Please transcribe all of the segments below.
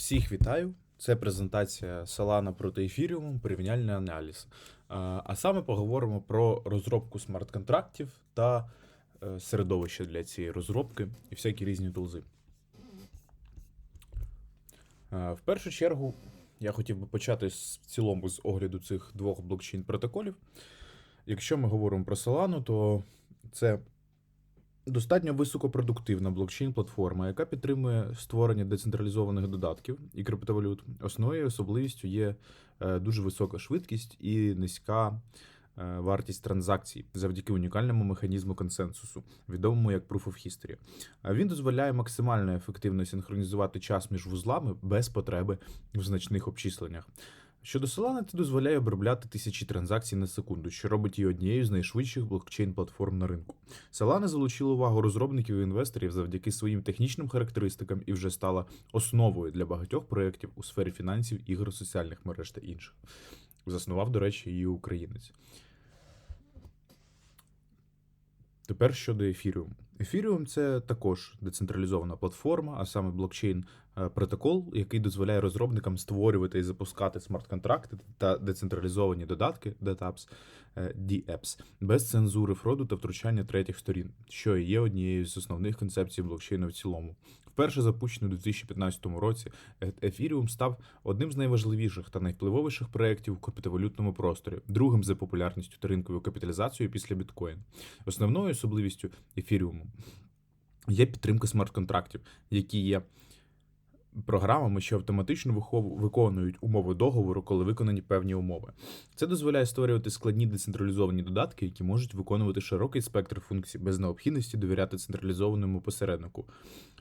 Всіх вітаю. Це презентація Solana проти Ethereum, порівняльний аналіз. А саме поговоримо про розробку смарт-контрактів та е, середовище для цієї розробки і всякі різні тулзи. В першу чергу я хотів би почати в цілому з огляду цих двох блокчейн протоколів. Якщо ми говоримо про Solana, то це достатньо високопродуктивна блокчейн-платформа, яка підтримує створення децентралізованих додатків і криптовалют. Основною особливістю є е, дуже висока швидкість і низька е, вартість транзакцій завдяки унікальному механізму консенсусу, відомому як Proof of History. А Він дозволяє максимально ефективно синхронізувати час між вузлами без потреби в значних обчисленнях. Щодо Solana, це дозволяє обробляти тисячі транзакцій на секунду, що робить її однією з найшвидших блокчейн-платформ на ринку. Solana залучила увагу розробників і інвесторів завдяки своїм технічним характеристикам і вже стала основою для багатьох проєктів у сфері фінансів, ігор, соціальних мереж та інших. Заснував, до речі, її українець. Тепер щодо Ethereum. Ethereum – це також децентралізована платформа, а саме блокчейн протокол, який дозволяє розробникам створювати і запускати смарт-контракти та децентралізовані додатки DATApps, е, DApps, без цензури фроду та втручання третіх сторін, що є однією з основних концепцій блокчейну в цілому. Вперше запущений у 2015 році, е- Ethereum став одним з найважливіших та найвпливовіших проєктів у криптовалютному просторі, другим за популярністю та ринковою капіталізацією після біткоін. Основною особливістю Ethereum є підтримка смарт-контрактів, які є програмами, що автоматично виконують умови договору, коли виконані певні умови. Це дозволяє створювати складні децентралізовані додатки, які можуть виконувати широкий спектр функцій без необхідності довіряти централізованому посереднику.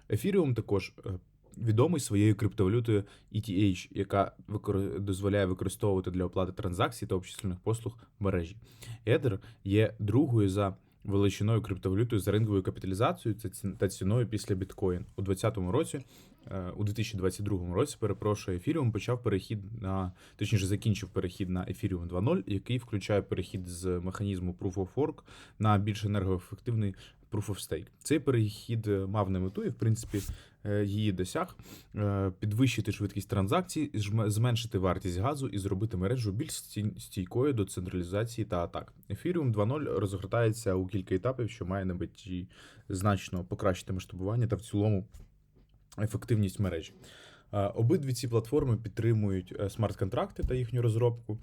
Ethereum також е, відомий своєю криптовалютою ETH, яка викор- дозволяє використовувати для оплати транзакцій та обчислених послуг мережі. Ether є другою за величиною криптовалютою за ринковою капіталізацією та ці- та ціною після біткоін. У 2020 році, е, у 2022 році, перепрошую, ефіріум почав перехід на точніше закінчив перехід на ефіріум 2.0, який включає перехід з механізму Proof of Work на більш енергоефективний Proof of Stake. Цей перехід е, мав на мету і, в принципі, е, її досяг е, підвищити швидкість транзакцій, зменшити вартість газу і зробити мережу більш стійкою до централізації та атак. Ethereum 2.0 розгортається у кілька етапів, що має на меті значно покращити масштабування та в цілому ефективність мережі. Обидві ці платформи підтримують смарт-контракти та їхню розробку.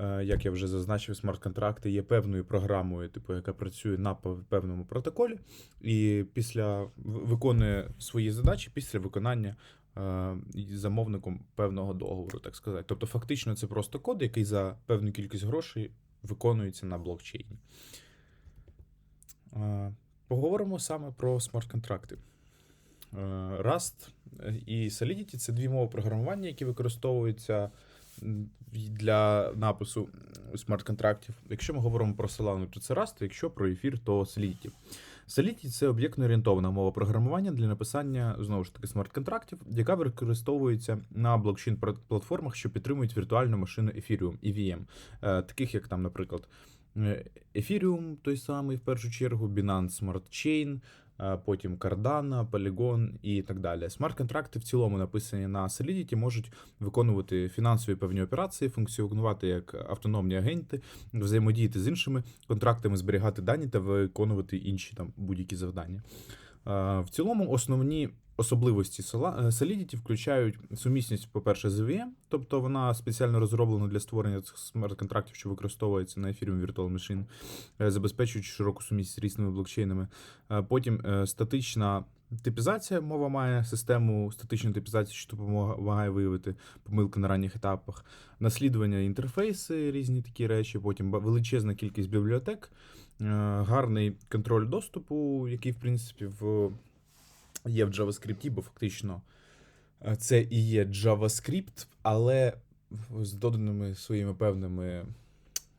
Е, Як я вже зазначив, смарт-контракти є певною програмою, типу, яка працює на певному протоколі, і після виконує свої задачі після виконання е, замовником певного договору, так сказати. Тобто, фактично, це просто код, який за певну кількість грошей виконується на блокчейні. Е, Поговоримо саме про смарт-контракти. Rust і Solidity це дві мови програмування, які використовуються для напису смарт-контрактів. Якщо ми говоримо про Solana, то це Rust, якщо про ефір, то Solidity. Solidity – це об'єктно-орієнтована мова програмування для написання знову ж таки смарт-контрактів, яка використовується на блокчейн-платформах, що підтримують віртуальну машину Ethereum, EVM, е, таких як там, наприклад, е, Ethereum, той самий в першу чергу, Binance Smart Chain, потім Cardano, Polygon і так далі. Смарт-контракти в цілому написані на Solidity, можуть виконувати фінансові певні операції, функціонувати як автономні агенти, взаємодіяти з іншими контрактами, зберігати дані та виконувати інші там будь-які завдання. В цілому основні особливості Sola- е, Solidity включають сумісність, по-перше, з EVM, тобто вона спеціально розроблена для створення цих смарт-контрактів, що використовується на ефірі Virtual Machine, е, забезпечуючи широку сумість з різними блокчейнами. Е, Потім статична типізація. Мова має систему статичної типізації, що допомагає виявити помилки на ранніх етапах, наслідування інтерфейси, різні такі речі. Потім величезна кількість бібліотек, е, гарний контроль доступу, який, в принципі, в є в JavaScript, бо фактично е, це і є JavaScript, але з доданими своїми певними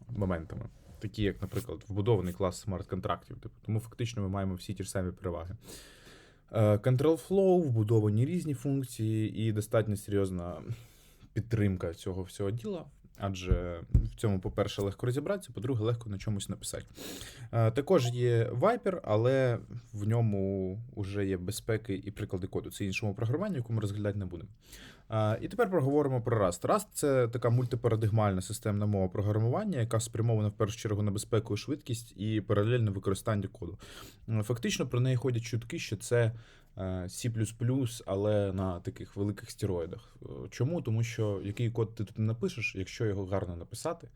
моментами. Такі, як, наприклад, вбудований клас смарт-контрактів. Типу, тому фактично ми маємо всі ті ж самі переваги. Е, Control Flow, вбудовані різні функції і достатньо серйозна підтримка цього всього діла. Адже в цьому, по-перше, легко розібратися, по-друге, легко на чомусь написати. Е, Також є Viper, але в ньому вже є безпеки і приклади коду. Це іншому програмуванню, яку ми розглядати не будемо. Е, І тепер поговоримо про Rust. Rust – це така мультипарадигмальна системна мова програмування, яка спрямована в першу чергу на безпеку швидкість і паралельне використання коду. Е, Фактично про неї ходять чутки, що це C++, але на таких великих стероїдах. Е, Чому? Тому що який код ти тут не напишеш, якщо його гарно написати,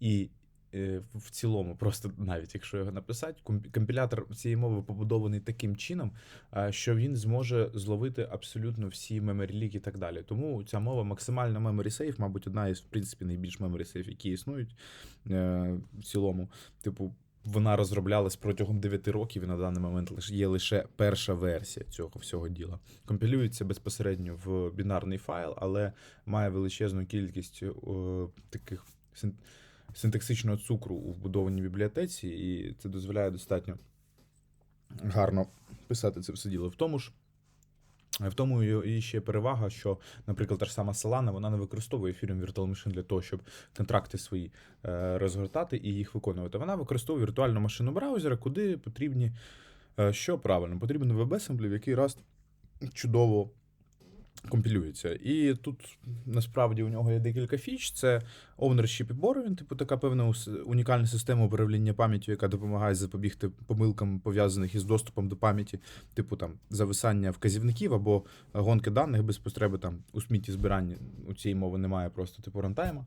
і е, в цілому, просто навіть якщо його написати, компілятор цієї мови побудований таким чином, е, що він зможе зловити абсолютно всі leak і так далі. Тому ця мова максимально memory safe, мабуть, одна із в принципі найбільш memory safe, які існують е, в цілому. Типу, вона розроблялась протягом 9 років, і на даний момент є лише перша версія цього всього діла. Компілюється безпосередньо в бінарний файл, але має величезну кількість е, таких син- синтаксичного цукру у вбудованій бібліотеці, і це дозволяє достатньо гарно писати це все діло. В тому ж. В тому і ще перевага, що, наприклад, та ж сама Solana, вона не використовує Ethereum Virtual Machine для того, щоб контракти свої е, розгортати і їх виконувати. Вона використовує віртуальну машину браузера, куди потрібні, е, що правильно, потрібен веб-семблів, який раз чудово компілюється. І тут насправді у нього є декілька фіч: це ownership і borrowing, типу така певна унікальна система управління пам'яттю, яка допомагає запобігти помилкам, пов'язаних із доступом до пам'яті, типу там зависання вказівників або гонки даних без потреби там у смітті збирання у цієї мови немає просто типу рантайма.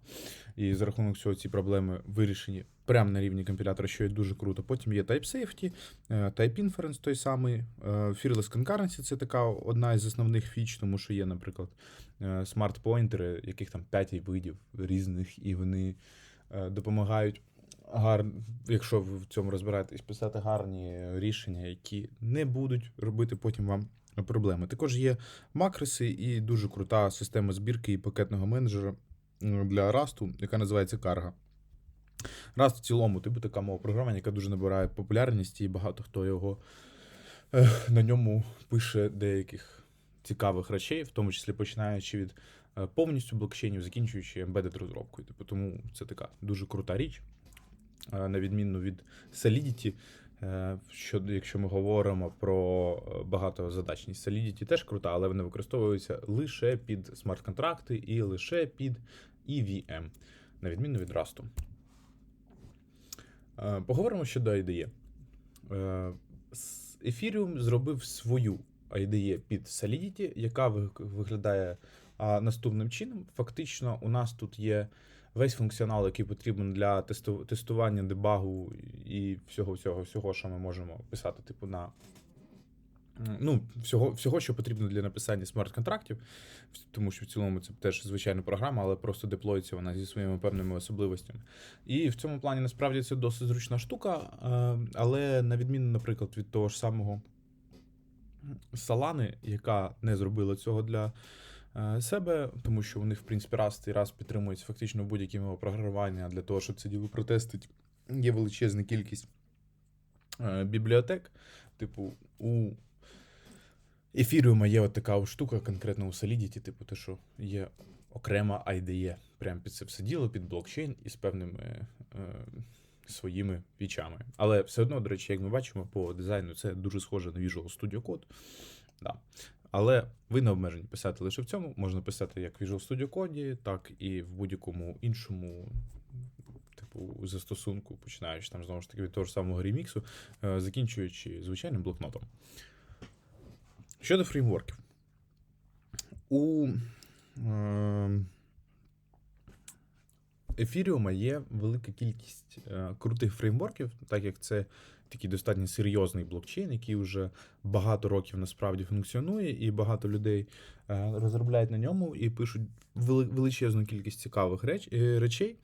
І за рахунок цього ці проблеми вирішені прямо на рівні компілятора, що є дуже круто. Потім є Type Safety, е, Type Inference той самий, е, Fearless Concurrency це така одна із основних фіч, тому що є, наприклад, е, смарт-поінтери, яких там 5 видів різних, і вони е, допомагають гар... якщо ви в цьому розбираєтесь, писати гарні рішення, які не будуть робити потім вам проблеми. Також є макроси і дуже крута система збірки і пакетного менеджера для Rust, яка називається Cargo. Rust в цілому, типу така мова програмування, яка дуже набирає популярність, і багато хто його на ньому пише деяких цікавих речей, в тому числі починаючи від е, повністю блокчейнів, закінчуючи embedded розробкою. Типу, тому це така дуже крута річ, е, на відміну від Solidity. е, Що, якщо ми говоримо про е, багатозадачність, Solidity теж крута, але вона використовується лише під смарт-контракти і лише під EVM, на відміну від Rust. Поговоримо щодо IDE. Е, Ethereum зробив свою IDE під Solidity, яка виглядає наступним чином. Фактично, у нас тут є весь функціонал, який потрібен для тесту- тестування, дебагу і всього, всього, всього, що ми можемо писати, типу, на. Ну, всього, всього, що потрібно для написання смарт-контрактів, тому що в цілому це теж звичайна програма, але просто деплоїться вона зі своїми певними особливостями. І в цьому плані насправді це досить зручна штука, але на відміну, наприклад, від того ж самого Салани, яка не зробила цього для е, себе, тому що них, в принципі, раз і раз підтримується фактично будь-які мови програмування а для того, щоб це діло протестити. Є величезна кількість е, бібліотек. Типу, у Ethereum є от така штука, конкретно у Solidity, типу, те, що є окрема IDE, прямо під це все діло, під блокчейн із певними е, своїми фічами. Але все одно, до речі, як ми бачимо по дизайну, це дуже схоже на Visual Studio Code. Да. Але ви не обмежені писати лише в цьому. Можна писати як в Visual Studio Code, так і в будь-якому іншому. Типу, застосунку, починаючи там знову ж таки від того ж самого реміксу, е, закінчуючи звичайним блокнотом. Щодо фреймворків. У е, Ethereum є велика кількість е, крутих фреймворків, так як це такий достатньо серйозний блокчейн, який вже багато років насправді функціонує, і багато людей е, розробляють на ньому і пишуть вели- величезну кількість цікавих е, речей.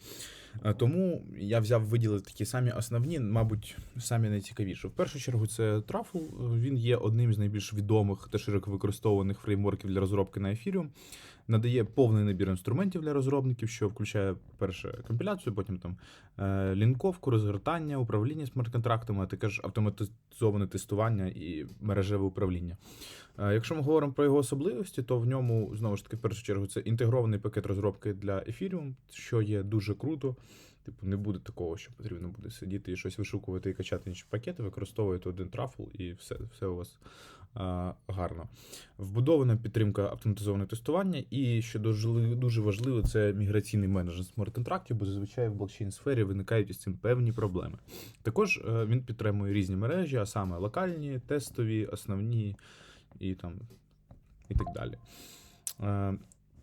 Тому я взяв виділити такі самі основні, мабуть, самі найцікавіші. В першу чергу, це Truffle. Він є одним з найбільш відомих та широко використовуваних фреймворків для розробки на Ethereum. Надає повний набір інструментів для розробників, що включає перше компіляцію, потім там е, лінковку, розгортання, управління смарт-контрактами, а також автоматизоване тестування і мережеве управління. Е, Якщо ми говоримо про його особливості, то в ньому знову ж таки в першу чергу це інтегрований пакет розробки для Ethereum, що є дуже круто. Типу, не буде такого, що потрібно буде сидіти і щось вишукувати і качати інші пакети, використовуєте один трафл і все, все у вас гарно. Вбудована підтримка автоматизованого тестування, і що дуже, важливо, це міграційний менеджмент смарт-контрактів, бо зазвичай в блокчейн-сфері виникають із цим певні проблеми. Також е, він підтримує різні мережі, а саме локальні, тестові, основні і там і так далі.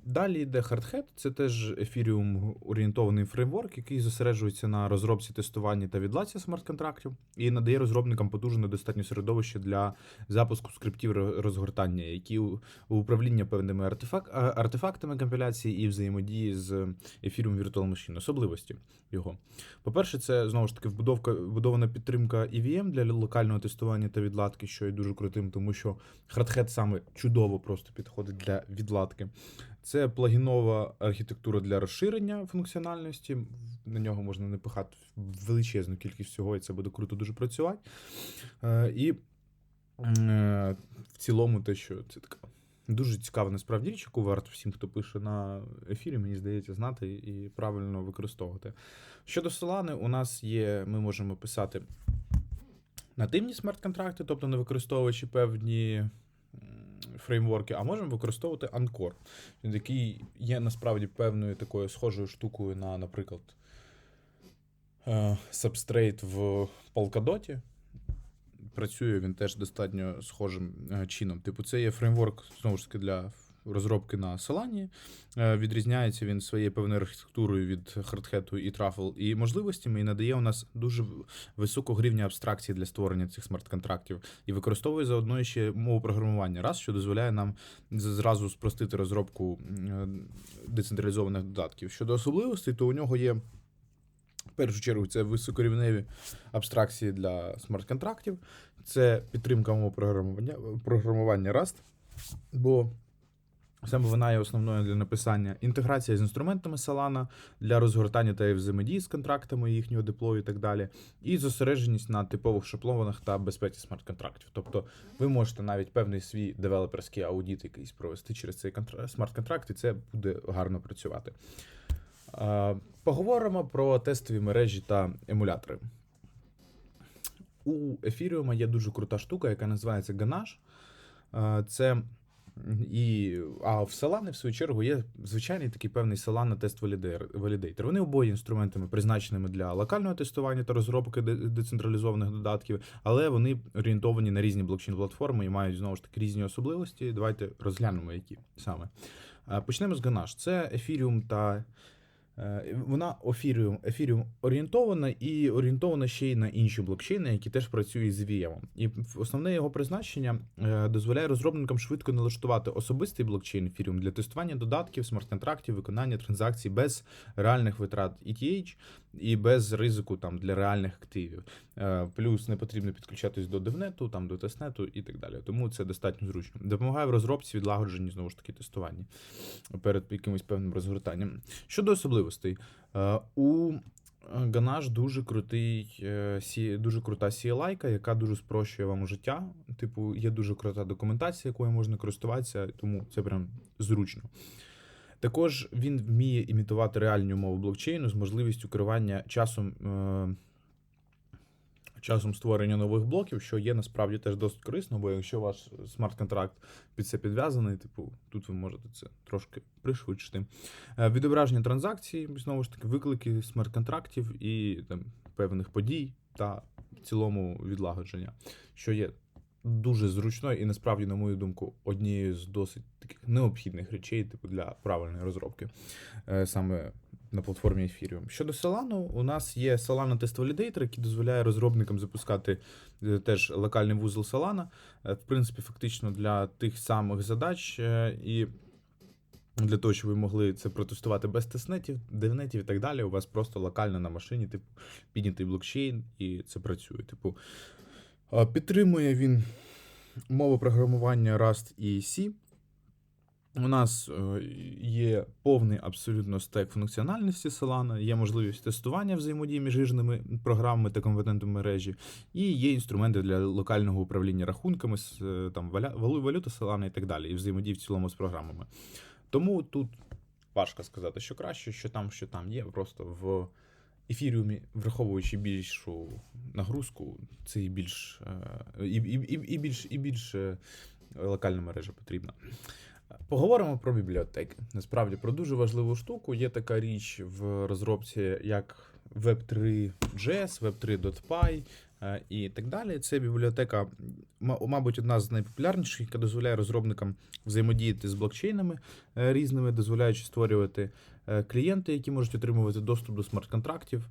Далі йде Hardhead, це теж Ethereum орієнтований фреймворк, який зосереджується на розробці, тестуванні та відладці смарт-контрактів і надає розробникам потужне достатньо середовище для запуску скриптів розгортання, які управління певними артефак... артефактами компіляції і взаємодії з Ethereum Virtual Machine, особливості його. По-перше, це знову ж таки вбудовка, вбудована підтримка EVM для локального тестування та відладки, що є дуже крутим, тому що Hardhead саме чудово просто підходить для відладки. Це плагінова архітектура для розширення функціональності. На нього можна напихати величезну кількість всього, і це буде круто дуже працювати. Е, І е, в цілому, те, що це така дуже цікава насправді річ, яку варто всім, хто пише на ефірі, мені здається, знати і правильно використовувати. Щодо Solana, у нас є, ми можемо писати нативні смарт-контракти, тобто не використовуючи певні фреймворки, а можемо використовувати Anchor, який є насправді певною такою схожою штукою на, наприклад, е, Substrate в Polkadot. Працює він теж достатньо схожим е, чином. Типу, це є фреймворк, знову ж таки, для розробки на Solana. Е, Відрізняється він своєю певною архітектурою від Hardhat і Truffle і можливостями, і надає у нас дуже високого рівня абстракції для створення цих смарт-контрактів і використовує заодно ще мову програмування, раз, що дозволяє нам зразу спростити розробку е, децентралізованих додатків. Щодо особливостей, то у нього є. В першу чергу це високорівневі абстракції для смарт-контрактів, це підтримка мов програмування, програмування Rust, бо саме вона є основною для написання, інтеграція з інструментами Solana для розгортання та взаємодії з контрактами їхнього деплою і так далі, і зосередженість на типових шаблонах та безпеці смарт-контрактів. Тобто ви можете навіть певний свій девелоперський аудит якийсь провести через цей смарт-контракт, і це буде гарно працювати. Поговоримо про тестові мережі та емулятори. У Ethereum є дуже крута штука, яка називається Ganache. Це і, а в Solana, в свою чергу, є звичайний такий певний Solana тест валідейтер. Вони обоє інструментами призначеними для локального тестування та розробки децентралізованих додатків, але вони орієнтовані на різні блокчейн-платформи і мають знову ж таки різні особливості. Давайте розглянемо, які саме. Е, Почнемо з Ganache. Це Ethereum та Вона ефіріум, ефіріум орієнтована і орієнтована ще й на інші блокчейни, які теж працюють з EVM. І основне його призначення е, дозволяє розробникам швидко налаштувати особистий блокчейн Ethereum для тестування додатків, смарт-контрактів, виконання транзакцій без реальних витрат ETH і без ризику там для реальних активів. Е, Плюс не потрібно підключатись до девнету, там до тестнету і так далі. Тому це достатньо зручно. Допомагає в розробці відлагодженні знову ж таки тестуванні перед якимось певним розгортанням. Щодо особливостей, е, у Ганаш дуже крутий, е, дуже крута CLI, яка дуже спрощує вам життя. Типу, є дуже крута документація, якою можна користуватися, тому це прям зручно. Також він вміє імітувати реальні умови блокчейну з можливістю керування часом, е, часом створення нових блоків, що є насправді теж досить корисно, бо якщо ваш смарт-контракт під це підв'язаний, типу, тут ви можете це трошки пришвидшити. Е, Відображення транзакцій, знову ж таки, виклики смарт-контрактів і там, певних подій та в цілому відлагодження, що є дуже зручною і насправді, на мою думку, однією з досить таких необхідних речей, типу, для правильної розробки е, саме на платформі Ethereum. Щодо Solana, у нас є Solana Test Validator, який дозволяє розробникам запускати е, теж локальний вузол Solana, е, в принципі, фактично для тих самих задач і. Для того, щоб ви могли це протестувати без тестнетів, девнетів і так далі, у вас просто локально на машині, типу, піднятий блокчейн, і це працює. Типу, підтримує він мови програмування Rust і C. У нас е, є повний абсолютно стек функціональності Solana, є можливість тестування взаємодії між різними програмами та компонентами мережі, і є інструменти для локального управління рахунками, з, е, там, валюта Solana і так далі, і взаємодії в цілому з програмами. Тому тут важко сказати, що краще, що там, що там є. Просто в ефіріумі, враховуючи більшу нагрузку, це і більш, е, і, і, і, і більш, і більш е, локальна мережа потрібна. Поговоримо про бібліотеки. Насправді про дуже важливу штуку. Є така річ в розробці, як Web3.js, Web3.py е, і так далі. Це бібліотека, мабуть, одна з найпопулярніших, яка дозволяє розробникам взаємодіяти з блокчейнами е, різними, дозволяючи створювати е, клієнти, які можуть отримувати доступ до смарт-контрактів.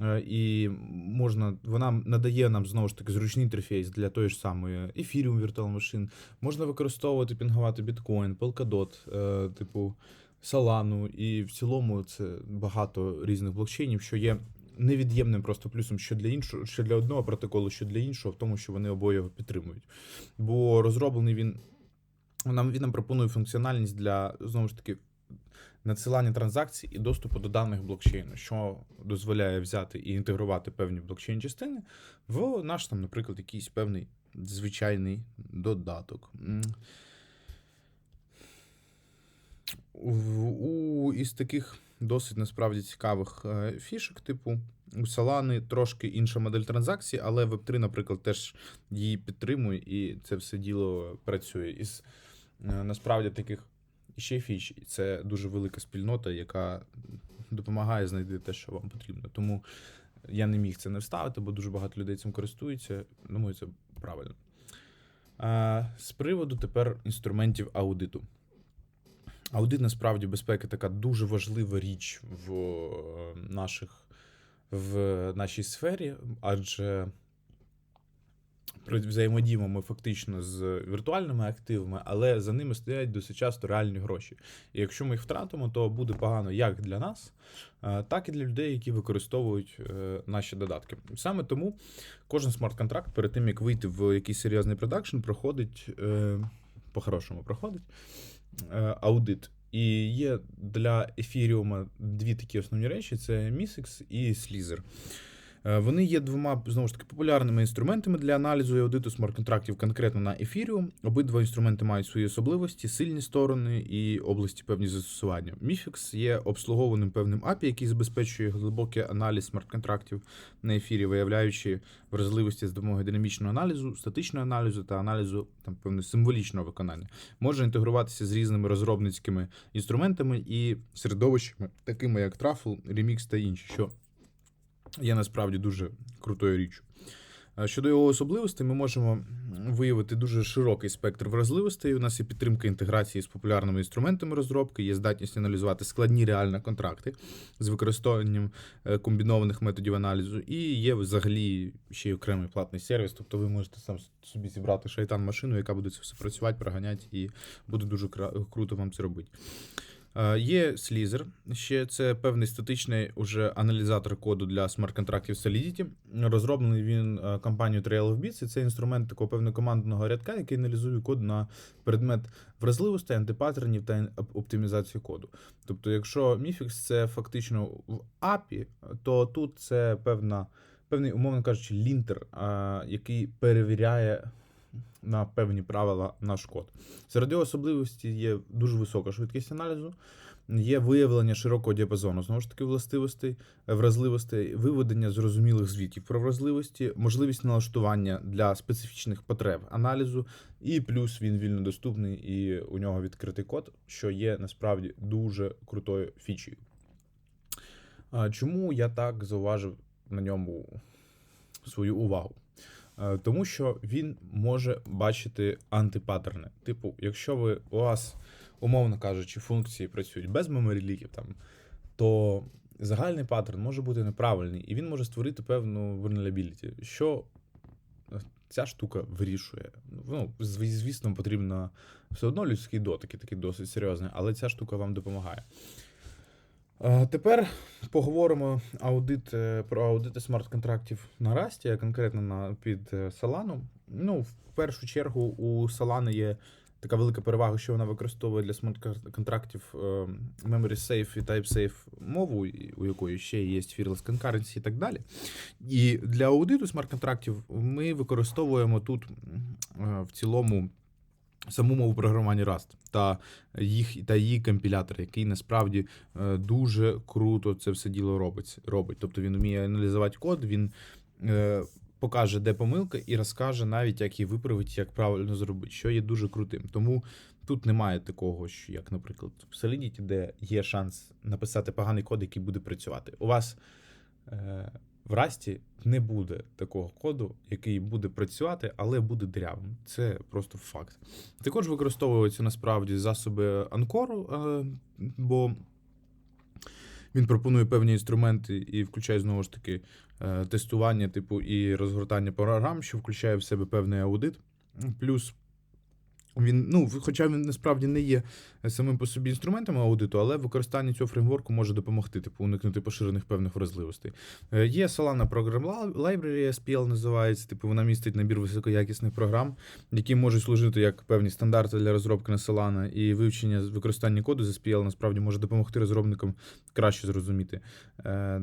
Е, І можна, вона надає нам знову ж таки зручний інтерфейс для тої ж самої Ethereum Virtual Machine. Можна використовувати, пінгувати біткоін, Polkadot, е, типу Solana, і в цілому це багато різних блокчейнів, що є невід'ємним просто плюсом що для іншого, що для одного протоколу, що для іншого, в тому, що вони обоє його підтримують. Бо розроблений він нам він нам пропонує функціональність для знову ж таки надсилання транзакцій і доступу до даних блокчейну, що дозволяє взяти і інтегрувати певні блокчейн частини в наш там, наприклад, якийсь певний звичайний додаток. У із таких досить насправді цікавих е, фішок, типу у Solana трошки інша модель транзакцій, але Web3, наприклад, теж її підтримує, і це все діло працює. Із е, насправді таких ще фіч. Це дуже велика спільнота, яка допомагає знайти те, що вам потрібно. Тому я не міг це не вставити, бо дуже багато людей цим користуються. Думаю, це правильно. А, з приводу тепер інструментів аудиту. Аудит насправді безпеки така дуже важлива річ в е, наших в нашій сфері, адже взаємодіємо ми фактично з віртуальними активами, але за ними стоять досить часто реальні гроші. І якщо ми їх втратимо, то буде погано як для нас, е, так і для людей, які використовують е, наші додатки. Саме тому кожен смарт-контракт перед тим, як вийти в якийсь серйозний продакшн, проходить по-хорошому проходить аудит. І є для ефіріума дві такі основні речі: це Місикс і Slither. Е, Вони є двома знову ж таки популярними інструментами для аналізу і аудиту смарт-контрактів конкретно на Ethereum. Обидва інструменти мають свої особливості, сильні сторони і області певні застосування. Mifix є обслугованим певним API, який забезпечує глибокий аналіз смарт-контрактів на ефірі, виявляючи вразливості з допомогою динамічного аналізу, статичного аналізу та аналізу там певно символічного виконання. Може інтегруватися з різними розробницькими інструментами і середовищами, такими як Truffle, Remix та інші, що є насправді дуже крутою річчю. Щодо його особливостей, ми можемо виявити дуже широкий спектр вразливостей. У нас є підтримка інтеграції з популярними інструментами розробки, є здатність аналізувати складні реальні контракти з використанням е, комбінованих методів аналізу, і є взагалі ще й окремий платний сервіс. Тобто ви можете сам собі зібрати шайтан машину, яка буде це все працювати, проганяти, і буде дуже круто вам це робити. Е, Є Slither, ще це певний статичний уже аналізатор коду для смарт-контрактів Solidity. Розроблений він е, компанією Trail of Bits, і це інструмент такого певного командного рядка, який аналізує код на предмет вразливостей, антипаттернів та оптимізацію коду. Тобто, якщо Mifix це фактично в API, то тут це певна, певний, умовно кажучи, лінтер, який перевіряє на певні правила наш код. Серед його особливості є дуже висока швидкість аналізу, є виявлення широкого діапазону, знову ж таки, властивостей, вразливостей, виведення зрозумілих звітів про вразливості, можливість налаштування для специфічних потреб аналізу, і плюс він вільно доступний і у нього відкритий код, що є насправді дуже крутою фічею. Чому я так зауважив на ньому свою увагу? Е, Тому що він може бачити антипаттерни. Типу, якщо ви у вас, умовно кажучи, функції працюють без меморіліків, там, то загальний паттерн може бути неправильний, і він може створити певну vulnerability, що е, ця штука вирішує. Ну, звісно, потрібно все одно людський дотик, і такий досить серйозний, але ця штука вам допомагає. Тепер поговоримо аудит, е, про аудити смарт-контрактів на Расті, а конкретно на, під е, Solana. Ну, в першу чергу, у Solana є така велика перевага, що вона використовує для смарт-контрактів е, Memory Safe і TypeSafe мову, у якої ще є Fearless Concurrency і так далі. І для аудиту смарт-контрактів ми використовуємо тут в цілому саму мову програмування Rust та, їх, та її компілятор, який насправді е, дуже круто це все діло робить. робить. Тобто він вміє аналізувати код, він е, покаже, де помилка, і розкаже навіть, як її виправити, як правильно зробити, що є дуже крутим. Тому тут немає такого, що, як, наприклад, в Solidity, де є шанс написати поганий код, який буде працювати. У вас е, в Расті не буде такого коду, який буде працювати, але буде дирявим. Це просто факт. Також використовуються насправді засоби Анкору, е, бо він пропонує певні інструменти і включає знову ж таки е, тестування, типу, і розгортання програм, що включає в себе певний аудит. Плюс він, ну, хоча він насправді не є самим по собі інструментом аудиту, але використання цього фреймворку може допомогти, типу, уникнути поширених певних вразливостей. Е, Є Solana Program Library, SPL називається, типу, вона містить набір високоякісних програм, які можуть служити як певні стандарти для розробки на Solana, і вивчення використання коду з SPL насправді може допомогти розробникам краще зрозуміти, е,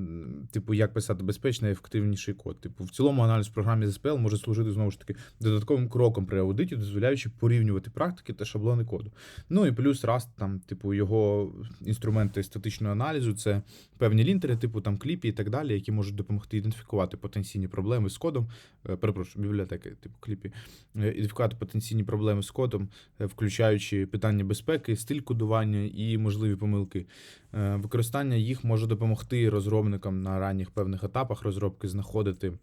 типу, як писати безпечний і ефективніший код. Типу, в цілому аналіз в програмі з SPL може служити знову ж таки додатковим кроком при аудиті, дозволяючи порівнювати практики та шаблони коду. Ну і плюс Rust, там, типу, його інструменти статичного аналізу, це певні лінтери, типу там кліпі і так далі, які можуть допомогти ідентифікувати потенційні проблеми з кодом. Е, Перепрошую, бібліотеки, типу кліпі, Е, ідентифікувати потенційні проблеми з кодом, е, включаючи питання безпеки, стиль кодування і можливі помилки. Використання їх може допомогти розробникам на ранніх певних етапах розробки знаходити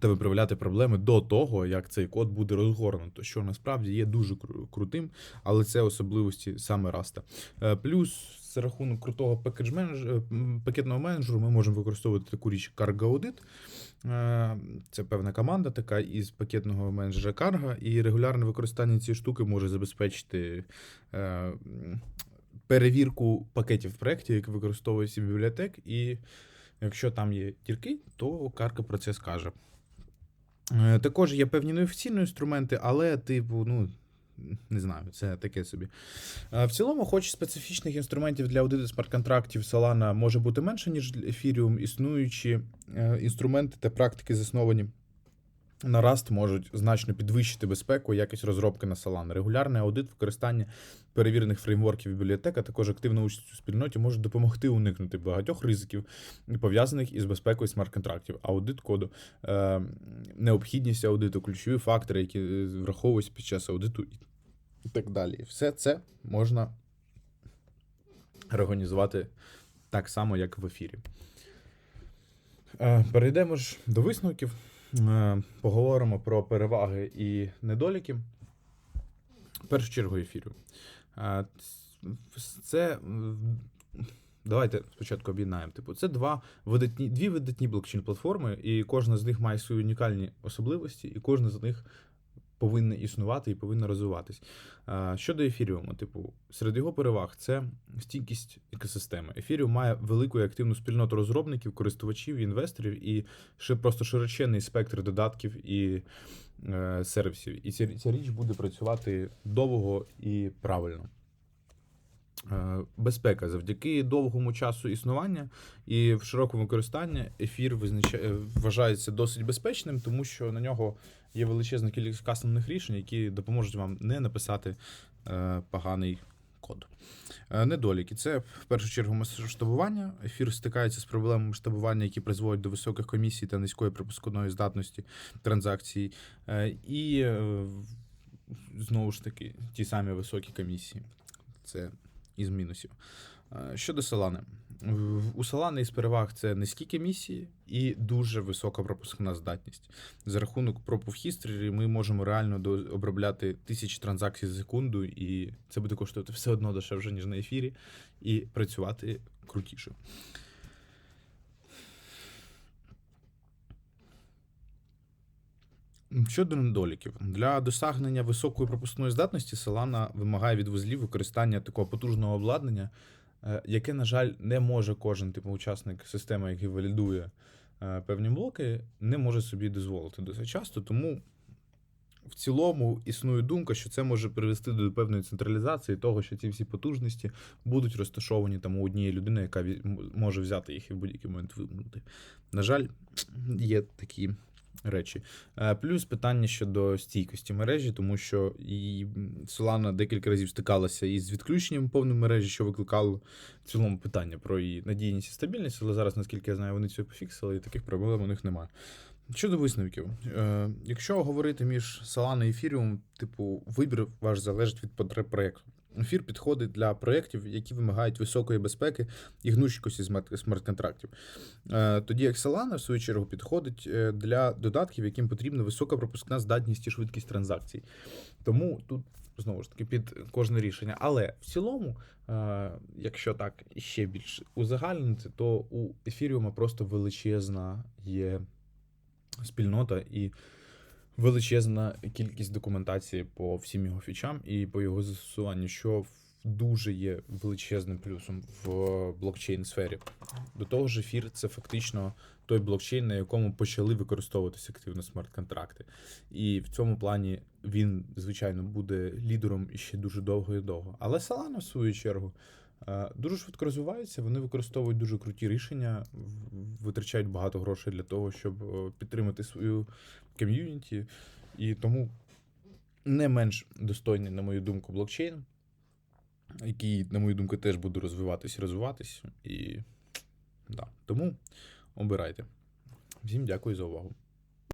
та виправляти проблеми до того, як цей код буде розгорнуто, що насправді є дуже крутим, але це особливості саме Раста. Е, Плюс за рахунок крутого пакет пакетного менеджеру ми можемо використовувати таку річ як Cargo Audit. Е, Це певна команда така із пакетного менеджера Cargo, і регулярне використання цієї штуки може забезпечити е, перевірку пакетів в проєкті, які використовуються бібліотек, і якщо там є дірки, то Карка про це скаже. Е, Також є певні неофіційні інструменти, але, типу, ну. Не знаю, це таке собі. Е, В цілому, хоч специфічних інструментів для аудиту смарт-контрактів Solana може бути менше, ніж Ethereum, існуючі е, інструменти та практики засновані на можуть значно підвищити безпеку якість розробки на Solana. Регулярний аудит використання перевірених фреймворків і бібліотек, також активна участь у спільноті можуть допомогти уникнути багатьох ризиків, пов'язаних із безпекою смарт-контрактів. Аудит коду, е, необхідність аудиту, ключові фактори, які е, враховуються під час аудиту і так далі. Все це можна організувати так само, як в ефірі. Е, Перейдемо ж до висновків. Е, Поговоримо про переваги і недоліки. В першу чергу ефірю. Е, Це. Давайте спочатку об'єднаємо. Типу, це два видатні, дві видатні блокчейн-платформи, і кожна з них має свої унікальні особливості, і кожна з них повинна існувати і повинна розвиватись. Щодо ефіріуму, типу, серед його переваг це стійкість екосистеми. Ефіріум має велику і активну спільноту розробників, користувачів, інвесторів і ще просто широченний спектр додатків і е, сервісів. І ця, ця річ буде працювати довго і правильно. Е, Безпека завдяки довгому часу існування і в широкому використанні ефір визначає, вважається досить безпечним, тому що на нього є величезна кількість кастомних рішень, які допоможуть вам не написати е, поганий код. Е, недоліки це в першу чергу масштабування. Ефір стикається з проблемами масштабування, які призводять до високих комісій та низької пропускної здатності транзакцій. Е, і е, знову ж таки ті самі високі комісії. Це із мінусів. Е, Щодо Solana. У Solana із переваг це низькі комісії і дуже висока пропускна здатність. За рахунок History ми можемо реально обробляти тисячі транзакцій за секунду, і це буде коштувати все одно дешевше, ніж на ефірі, і працювати крутіше. Щодо недоліків, для досягнення високої пропускної здатності Solana вимагає від вузлів використання такого потужного обладнання, яке, на жаль, не може кожен типу учасник системи, який валідує е, певні блоки, не може собі дозволити досить часто. Тому в цілому існує думка, що це може привести до певної централізації того, що ці всі потужності будуть розташовані там у однієї людини, яка може взяти їх і в будь-який момент вимкнути. На жаль, є такі речі. Е, Плюс питання щодо стійкості мережі, тому що і Solana декілька разів стикалася із відключенням повної мережі, що викликало в цілому питання про її надійність і стабільність, але зараз, наскільки я знаю, вони це пофіксили, і таких проблем у них немає. Щодо висновків, е, якщо говорити між Solana і Ethereum, типу, вибір ваш залежить від потреб проєкту. Ефір підходить для проєктів, які вимагають високої безпеки і гнучкості смарт- смарт-контрактів. Е, Тоді як Solana, в свою чергу, підходить е, для додатків, яким потрібна висока пропускна здатність і швидкість транзакцій. Тому тут знову ж таки під кожне рішення. Але в цілому, е, якщо так ще більш узагальнити, то у Ефіріума просто величезна є спільнота і величезна кількість документації по всім його фічам і по його застосуванню, що дуже є величезним плюсом в блокчейн сфері. До того ж, ефір це фактично той блокчейн, на якому почали використовуватися активно смарт-контракти. І в цьому плані він, звичайно, буде лідером іще дуже довго і довго. Але Solana, в свою чергу, дуже швидко розвивається. Вони використовують дуже круті рішення, витрачають багато грошей для того, щоб е, підтримати свою ком'юніті. І тому не менш достойний, на мою думку, блокчейн, який, на мою думку, теж буде розвиватись і розвиватись. І да. тому обирайте. Всім дякую за увагу.